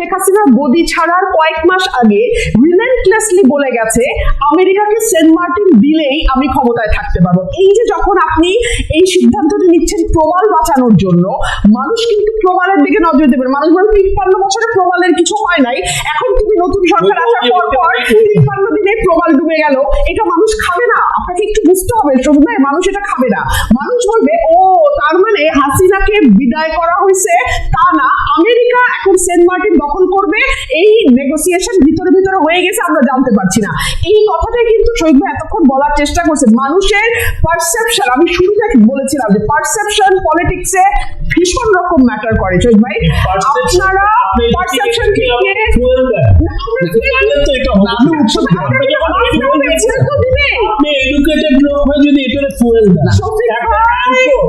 শেখ হাসিনা গদি ছাড়ার কয়েক মাস আগে রিলেন্টলেসলি বলে গেছে আমেরিকাকে সেন্ট মার্টিন দিলেই আমি ক্ষমতায় থাকতে পারব। এই যে যখন আপনি এই সিদ্ধান্তটি নিচ্ছেন প্রবাল বাঁচানোর জন্য মানুষ কিন্তু প্রবালের দিকে নজর দেবেন মানুষ বলে তিপ্পান্ন বছরে প্রবালের কিছু হয় নাই এখন তুমি নতুন সরকার আসার পর পর তিপ্পান্ন দিনে প্রবাল ডুবে গেল। এটা মানুষ খাবে না। আপনাকে একটু বুঝতে হবে সবুজ মানুষ এটা খাবে না। মানুষ বলবে ও তার মানে হাসিনাকে বিদায় করা হয়েছে তা না। আমেরিকা এখন সেন্ট মার্টিন দখল করবে এই নেগোসিয়েশন ভিতরে ভিতরে হয়ে গেছে আমরা জানতে পারছি না। এই কথাটাই কিন্তু শহীদ ভাই এতক্ষণ বলার চেষ্টা করছে। মানুষের পারসেপশন আমি শুরুতে বলেছিলাম যে পারসেপশন পলিটিক্সে ভীষণ রকম ম্যাটার করে শহীদ ভাই। আপনারা পারসেপশন থেকে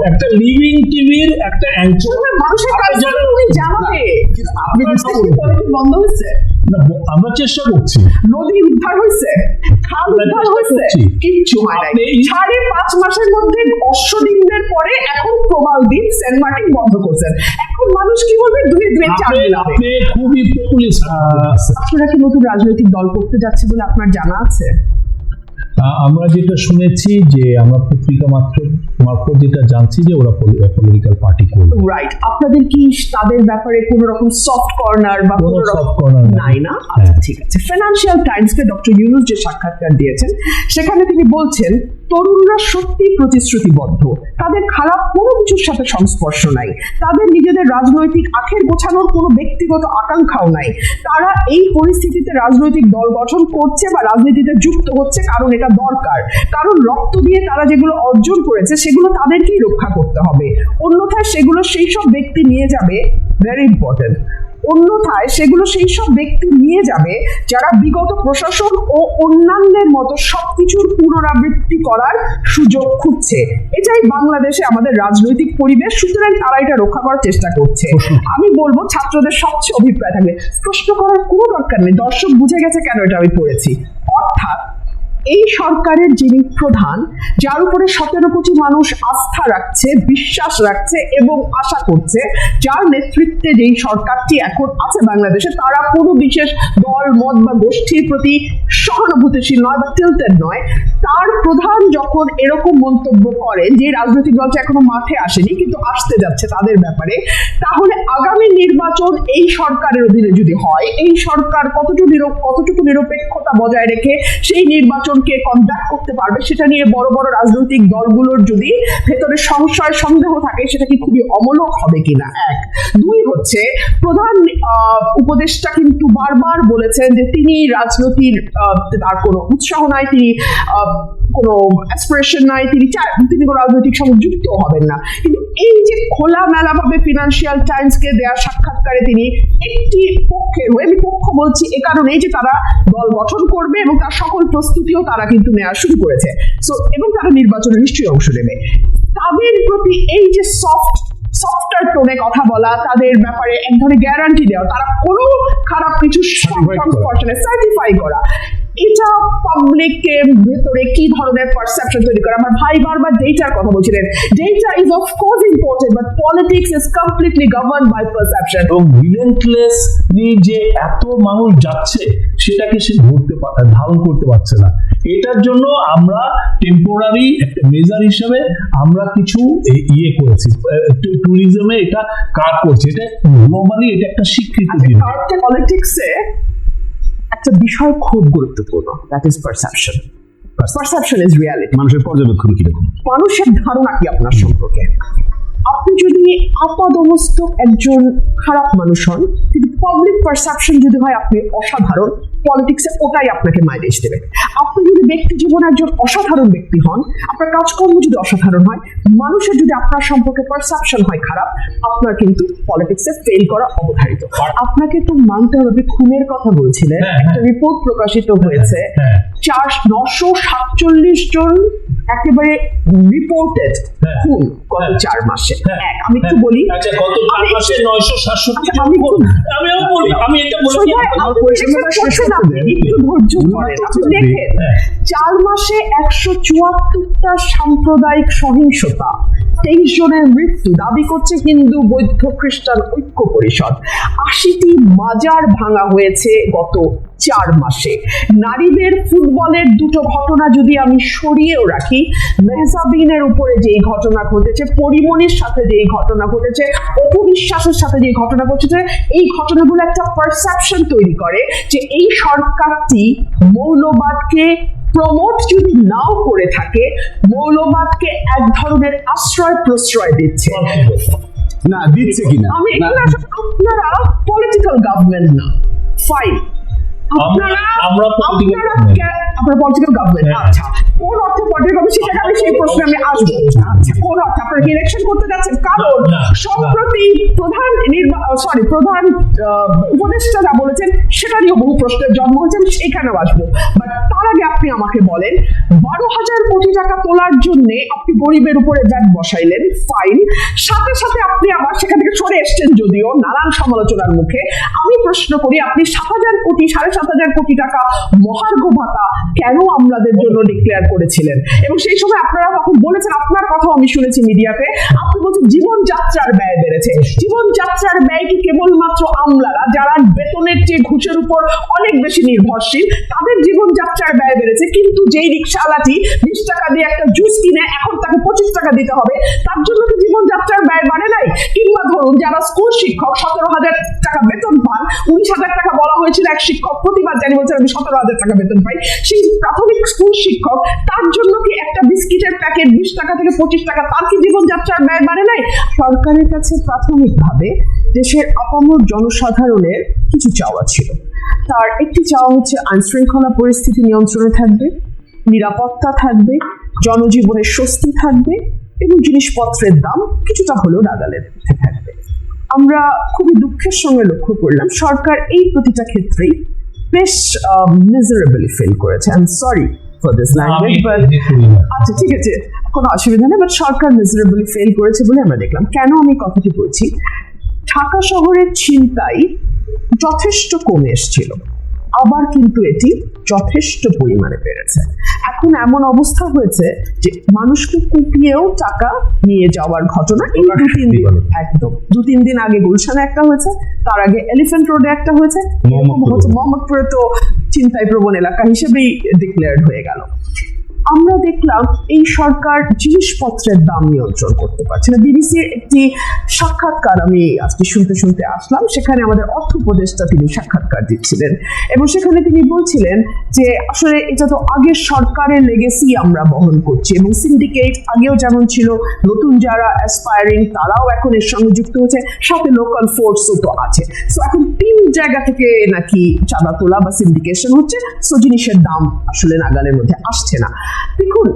একটা লিভিং টিভির একটা মানুষের জানাবে। আপনি বন্ধ হয়েছে। আমরা চেষ্টা করছি। নদী উদ্ধার হয়েছে। খাল উদ্ধার হয়েছে? কিচ্ছু হয় নাই। সাড়ে পাঁচ মাসের মধ্যে অশ্বদিনদের পরে এখন প্রবাল দিন সেন্ট মার্টিন বন্ধ করছেন। এখন মানুষ কি বলবে? দুই দুই চার আপনি মিলাবে আপনি খুবই পপুলিস্ট আপনারা কি নতুন রাজনৈতিক দল করতে যাচ্ছে বলে আপনার জানা আছে? আমরা যেটা শুনেছি যে আমরা পত্রিকা মাত্র মারফত যেটা জানছি যে ওরা পলিটিক্যাল পার্টি করবে। রাইট আপনাদের কি তাদের ব্যাপারে কোনো রকম সফট কর্নার বা কোনো soft corner নাই। না? আচ্ছা ঠিক আছে। ফিনান্সিয়াল টাইমসকে ডক্টর ইউনুস যে সাক্ষাৎকার দিয়েছেন সেখানে তিনি বলছেন তরুণরা সত্যি প্রতিশ্রুতিবদ্ধ। তাদের খারাপ কোনো কিছুর সাথে সংস্পর্শ নাই। তাদের নিজেদের রাজনৈতিক আখের গোছানোর কোনো ব্যক্তিগত আকাঙ্ক্ষাও নাই। তারা এই পরিস্থিতিতে রাজনৈতিক দল গঠন করছে বা রাজনীতিতে যুক্ত হচ্ছে কারণ এটা দরকার। কারণ রক্ত দিয়ে তারা যেগুলো অর্জন করেছে সেগুলো তাদেরকেই রক্ষা করতে হবে। অন্যথায় সেগুলো সেই সব ব্যক্তি নিয়ে যাবে ভেরি ইম্পর্টেন্ট অন্যথায় সেগুলো সেই সব ব্যক্তি নিয়ে যাবে যারা বিগত প্রশাসন ও অন্যান্যের মতো সবকিছুর পুনরাবৃত্তি করার সুযোগ খুঁজছে। এটাই বাংলাদেশে আমাদের রাজনৈতিক পরিবেশ সুতরাং তারা এটা রক্ষা করার চেষ্টা করছে। আমি বলব ছাত্রদের সবচেয়ে অভিপ্রায় থাকবে প্রশ্ন করার কোনো দরকার নেই। দর্শক বুঝে গেছে কেন এটা আমি পড়েছি। অর্থাৎ এই সরকারের যিনি প্রধান, যার উপরে সতেরো কোটি মানুষ আস্থা রাখছে, বিশ্বাস রাখছে এবং আশা করছে, যার নেতৃত্বে যেই সরকারটি এখন আছে বাংলাদেশে, তারা কোনো বিশেষ দল, মত বা গোষ্ঠীর প্রতি সহানুভূতিশীল নয় বা টিলটেড নয়। তার প্রধান যখন এরকম মন্তব্য করেন যে রাজনৈতিক দলটা এখনও মাঠে আসেনি, কিন্তু আসতে যাচ্ছে তাদের ব্যাপারে, তাহলে আগামী নির্বাচন এই সরকারের অধীনে যদি হয়, এই সরকার কতটুকু কতটুকু নিরপেক্ষতা বজায় রেখে সেই নির্বাচনকে কন্ডাক্ট করতে পারবে, সেটা নিয়ে বড় বড় রাজনৈতিক দলগুলোর যদি ভেতরে সংশয়, সন্দেহ থাকে, সেটা কি খুবই অমূলক হবে কিনা? এক। দুই হচ্ছে, প্রধান উপদেষ্টা কিন্তু বারবার বলেছেন যে তিনি রাজনীতির তার কোনো উৎসাহ নাই, তিনি কোনো অ্যাসপিরেশন নাই তিনি তিনি কোনো রাজনৈতিক সঙ্গে যুক্ত হবেন না। কিন্তু এই যে খোলামেলা ভাবে ফিনান্সিয়াল টাইমসকে দেওয়া সাক্ষাৎকারে তিনি একটি পক্ষের আমি পক্ষ বলছি এ কারণেই যে তারা দল গঠন করবে এবং তার সকল প্রস্তুতিও তারা কিন্তু নেওয়া শুরু করেছে। সো এবং তারা নির্বাচনে নিশ্চয়ই অংশ নেবে। তাদের প্রতি এই যে সফট সফটওয়্যার টোনে কথা বলা তাদের ব্যাপারে এক ধরনের গ্যারান্টি দেওয়া তারা কোনো খারাপ কিছু সার্টিফাই করা এটা পাবলিকের ভেতরে কি ধরনের পারসেপশন তৈরি করে? আমার ভাই বারবার ডেটার কথা বলছিলেন। Data is of course important but politics is completely govern by perception এবং রিলেন্টলেসলি যে এত মানুষ যাচ্ছে সেটাকে সে ধরতে পা- ধারণ করতে পারছে না। এটার জন্য আমরা টেম্পোরারি একটা মেজার হিসেবে আমরা কিছু ইয়ে করেছি। ট্যুরিজমে এটা কাজ করছে। এটা গ্লোবালি এটা একটা স্বীকৃতি পলিটিক্সে একটা বিষয় খুব গুরুত্বপূর্ণ that is perception perception is reality মানুষের পর্যবেক্ষণ কীরকম মানুষের ধারণা কি আপনার সম্পর্কে? আপনি যদি আপাদমস্তক একজন খারাপ মানুষ হন কিন্তু পাবলিক পারসেপশন যদি হয় আপনি অসাধারণ। পলিটিক্সে ওটাই আপনাকে মাইলেজ দেবে। আপনি যদি ব্যক্তি জীবনে একজন অসাধারণ ব্যক্তি হন আপনার কাজকর্ম যদি অসাধারণ হয় মানুষের যদি আপনার সম্পর্কে পারসেপশন হয় খারাপ আপনার কিন্তু পলিটিক্সে ফেল করা অবধারিত। আপনাকে তো মানতে হবে আপনি খুনের কথা বলছিলেন। হ্যাঁ, একটা রিপোর্ট প্রকাশিত হয়েছে। হ্যাঁ। চার নশো সাতচল্লিশ জন একেবারে রিপোর্টেড হ্যাঁ। খুন গত হ্যাঁ। চার মাসে হ্যাঁ। এক আমি একটু বলি গত চার মাসে নয়শো সাতষট্টি আচ্ছা, আমি আমিও বলি এটা বলি। একটু ধৈর্য ধরেন আপনি দেখেন হ্যাঁ। চার মাসে একশো চুয়াত্তরটা সাম্প্রদায়িক সহিংসতা তেইশ জনের মৃত্যু দাবি করছে হিন্দু বৌদ্ধ খ্রিস্টান ঐক্য পরিষদ আশিটি মাজার ভাঙা হয়েছে গত চার মাসে। নারীদের ফুটবলের দুটো ঘটনা যদি আমি সরিয়েও রাখি মেহজাবিনের উপরে যেই ঘটনা ঘটেছে পরিমণির সাথে যেই ঘটনা ঘটেছে অপবিশ্বাসের সাথে যে ঘটনা ঘটেছে এই ঘটনাগুলো একটা পারসেপশন তৈরি করে যে এই সরকারটি মৌলবাদকে প্রমোট যদি নাও করে থাকে মৌলবাদকে এক ধরনের আশ্রয় প্রশ্রয় দিচ্ছে। না দিচ্ছে কিনা? আমি আপনারা পলিটিক্যাল গভর্নমেন্ট না। ফাইন আমরা আপনারা। কে- পলিটিক্যাল গভর্নমেন্ট। আচ্ছা কোন অর্থে পলিটিক্যাল গভর্নমেন্ট সেটা আমি সেই প্রশ্নে আমি আসব। আচ্ছা কোন অর্থে? আপনারা ইলেকশন করতে যাচ্ছেন? কারণ। সম্প্রতি প্রধান সরি প্রধান আহ, উপদেষ্টারা বলেছেন সেটা নিয়ে বহু প্রশ্নের জন্ম হয়েছে আমি সেখানেও আসব। বাট তার আগে আপনি আমাকে বলেন বারো হাজার কোটি টাকা তোলার জন্য আপনি গরিবের উপরে ব্যাট বসাইলেন ফাইন সাথে সাথে আপনি আবার সেখান থেকে সরে এসছেন যদিও নানান সমালোচনার মুখে। আমি প্রশ্ন করি আপনি সাত হাজার কোটি সাড়ে সাত হাজার কোটি টাকা মহার্ঘ ভাতা কেন আমলাদের জন্য ডিক্লেয়ার করেছিলেন? এবং সেই সময় আপনারা তখন বলেছেন, আপনার কথাও আমি শুনেছি মিডিয়াতে, আপনি বলছেন জীবনযাত্রার ব্যয় বেড়েছে। জীবনযাত্রার ব্যয় কি কেবলমাত্র আমলারা, যারা বেতনের চেয়ে ঘুষের উপর অনেক বেশি নির্ভরশীল, তাদের জীবনযাত্রার ব্যয় বেড়েছে, কিন্তু যেই রিক্সাওয়ালাটি বিশ টাকা দিয়ে একটা জুস কিনে এখন তাকে পঁচিশ টাকা দিতে হবে, তার জন্য কি জীবনযাত্রার ব্যয় বাড়ে নাই? কিংবা ধরুন যারা স্কুল শিক্ষক, সতেরো হাজার টাকা বেতন পান, উনিশ হাজার টাকা বলা হয়েছিল এক শিক্ষক, প্রতিবার জানি বলছেন আমি সতেরো হাজার টাকা বেতন পাই। সেই প্রাথমিক স্কুল শিক্ষক, তার জন্য কি একটা বিস্কিটের প্যাকেট বিশ টাকা থেকে পঁচিশ টাকা, তার কি জীবনযাত্রার ব্যয় বাড়ে নাই? সরকারের কাছে প্রাথমিকভাবে দেশের আপামর জনসাধারণের কিছু চাওয়া ছিল। তার একটি চাওয়া হচ্ছে আইনশৃঙ্খলা পরিস্থিতি নিয়ন্ত্রণে থাকবে, নিরাপত্তা থাকবে, জনজীবনের স্বস্তি থাকবে এবং জিনিসপত্রের দাম কিছুটা হলেও নাগালের মধ্যে থাকবে। আমরা খুবই দুঃখের সঙ্গে লক্ষ্য করলাম সরকার এই প্রতিটা ক্ষেত্রেই বেশ মিজারেবলি ফিল করেছে। I am sorry for this language but. আচ্ছা ঠিক আছে কোনো অসুবিধা নেই বাট সরকার মিজারেবলি ফেল করেছে বলে আমরা দেখলাম। কেন আমি কথাটি বলছি? ঢাকা শহরের ছিনতাই যথেষ্ট কমে এসেছিল। আবার কিন্তু এটি যথেষ্ট পরিমাণে বেড়েছে। এখন এমন অবস্থা হয়েছে যে মানুষকে কুপিয়েও টাকা নিয়ে যাওয়ার ঘটনা এই দু তিন দিন একদম। দু তিন দিন আগে গুলশানে একটা হয়েছে তার আগে এলিফেন্ট রোডে একটা হয়েছে মোহাম্মদপুরে। তো চিন্তায় প্রবণ এলাকা হিসেবেই ডিক্লেয়ার্ড হয়ে গেল। আমরা দেখলাম এই সরকার জিনিসপত্রের দাম নিয়ন্ত্রণ করতে পারছে না। বিবিসির একটি সাক্ষাৎকার আমি আজকে শুনতে শুনতে আসলাম। সেখানে আমাদের অর্থ উপদেষ্টা তিনি সাক্ষাৎকার দিচ্ছিলেন। এবং সেখানে তিনি বলছিলেন যে, আসলে এটা তো আগের সরকারের লেগেসি আমরা বহন করছি এবং সিন্ডিকেট আগেও যেমন ছিল, নতুন যারা অ্যাসপায়ারিং তারাও এখন এর সঙ্গে যুক্ত হচ্ছে সাথে লোকাল ফোর্সও তো আছে। সো এখন তিন জায়গা থেকে নাকি চাঁদা তোলা বা সিন্ডিকেশন হচ্ছে। সো জিনিসের দাম আসলে নাগালের মধ্যে আসছে না। দেখুন,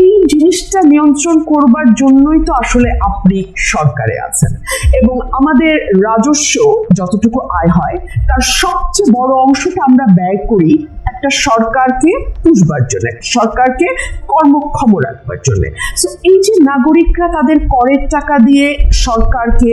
এই জিনিসটা নিয়ন্ত্রণ করবার জন্যই তো আসলে আপনি সরকারে আছেন। এবং আমাদের রাজস্ব যতটুকু আয় হয়, তার সবচেয়ে বড় অংশটা আমরা ব্যয় করি একটা সরকারকে পুষবার জন্য, সরকারকে কর্মক্ষম রাখবার জন্য। সো এই যে নাগরিকরা তাদের করের টাকা দিয়ে সরকারকে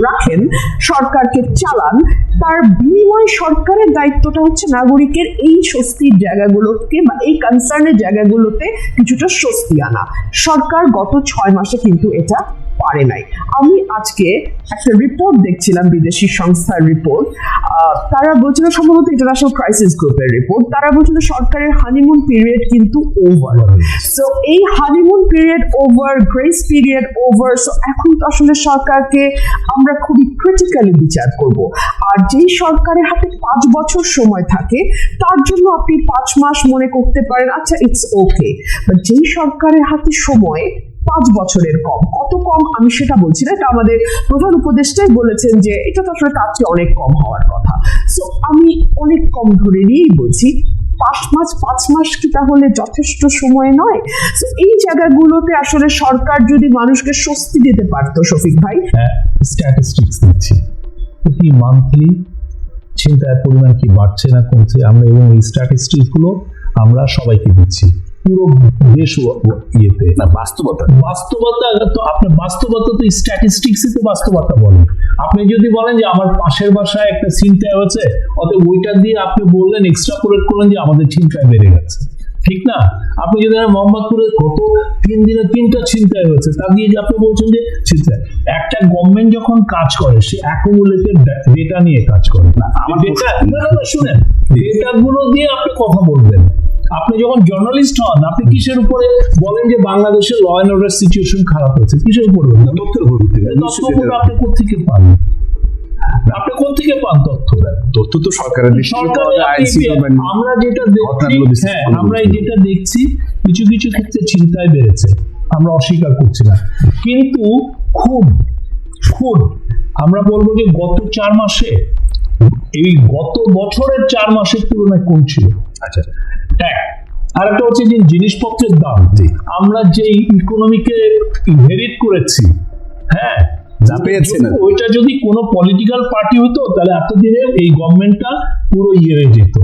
রাখেন, সরকারকে চালান, তার বিনিময় সরকারের দায়িত্বটা হচ্ছে নাগরিকের এই স্বস্তির জায়গাগুলোকে বা এই কনসার্নের জায়গাগুলোতে কিছুটা স্বস্তি আনা। সরকার গত ছয় মাসে কিন্তু এটা পারে নাই। আমি আজকে একটা রিপোর্ট দেখছিলাম বিদেশি সংস্থার রিপোর্ট তারা বলছিল সম্ভবত ইন্টারন্যাশনাল ক্রাইসিস গ্রুপের রিপোর্ট তারা বলছিল সরকারের হানিমুন পিরিয়ড কিন্তু ওভার সো এই honeymoon period over grace period over so এখন তো আসলে সরকারকে আমরা খুবই ক্রিটিক্যালি বিচার করব। আর যেই সরকারের হাতে পাঁচ বছর সময় থাকে, তার জন্য আপনি পাঁচ মাস মনে করতে পারেন আচ্ছা ইটস ওকে বাট যেই সরকারের হাতে সময় পাঁচ বছরের কম। কত কম আমি সেটা বলছি না, এটা আমাদের প্রধান উপদেষ্টাই বলেছেন যে এটা তো আসলে তার চেয়ে অনেক কম হওয়ার কথা। সো আমি অনেক কম ধরে নিয়েই বলছি, পাঁচ মাস পাঁচ মাস কি তাহলে যথেষ্ট সময় নয়? তো এই জায়গাগুলোতে আসলে সরকার যদি মানুষকে স্বস্তি দিতে পারতো, শফিক ভাই? স্ট্যাটিস্টিক্স দিচ্ছি। প্রতি মান্থলি চিন্তার পরিমাণ কি বাড়ছে না কমছে, আমরা এবং এই স্ট্যাটিস্টিক্সগুলো আমরা সবাইকে দিচ্ছি। পুরো দেশ ইয়েতে। না বাস্তবতা। বাস্তবতা তো আপনার বাস্তবতা তো স্ট্যাটিস্টিক্সই তো বাস্তবতা বলে। আপনি যদি বলেন যে আমার পাশের বাসায় একটা চিন্তা হয়েছে অতএব ওইটা দিয়ে আপনি বললেন এক্সট্রাপোলেট করলেন যে আমাদের চিন্তায় বেড়ে গেছে। ঠিক না? আপনি যদি মোহাম্মদপুরে কত তিন দিনে তিনটা চিন্তায় হয়েছে তা দিয়ে যে আপনি বলছেন যে চিন্তা একটা গভর্নমেন্ট যখন কাজ করে সে অ্যাকুমুলেটেড ডেটা নিয়ে কাজ করে। না ডেটা শুনেন ডেটা গুলো দিয়ে আপনি কথা বলবেন। আপনি যখন জার্নালিস্ট হন আপনি কিসের উপরে বলেন যে বাংলাদেশের ল অ্যান্ড অর্ডার সিচুয়েশন খারাপ হয়েছে? কিসের উপরে বলেন? তথ্যের উপর ভিত্তি আপনি কোথেকে পান? আপনি কোথেকে পান তথ্য? তথ্য তো সরকারের। আমরা যেটা দেখছি হ্যাঁ আমরা যেটা দেখছি কিছু কিছু ক্ষেত্রে চিন্তায় বেড়েছে। আমরা অস্বীকার করছি না। কিন্তু খুব খুব আমরা বলব যে গত চার মাসে এই গত বছরের চার মাসের তুলনায় কম ছিল। আচ্ছা। এক আর একটা হচ্ছে যে জিনিসপত্রের দাম। আমরা যে ইকোনমিকে ইনহেরিট করেছি হ্যাঁ ওইটা যদি কোনো পলিটিক্যাল পার্টি হতো তাহলে এতদিনে এই গভর্নমেন্টটা পুরো ইয়ে হয়ে যেত।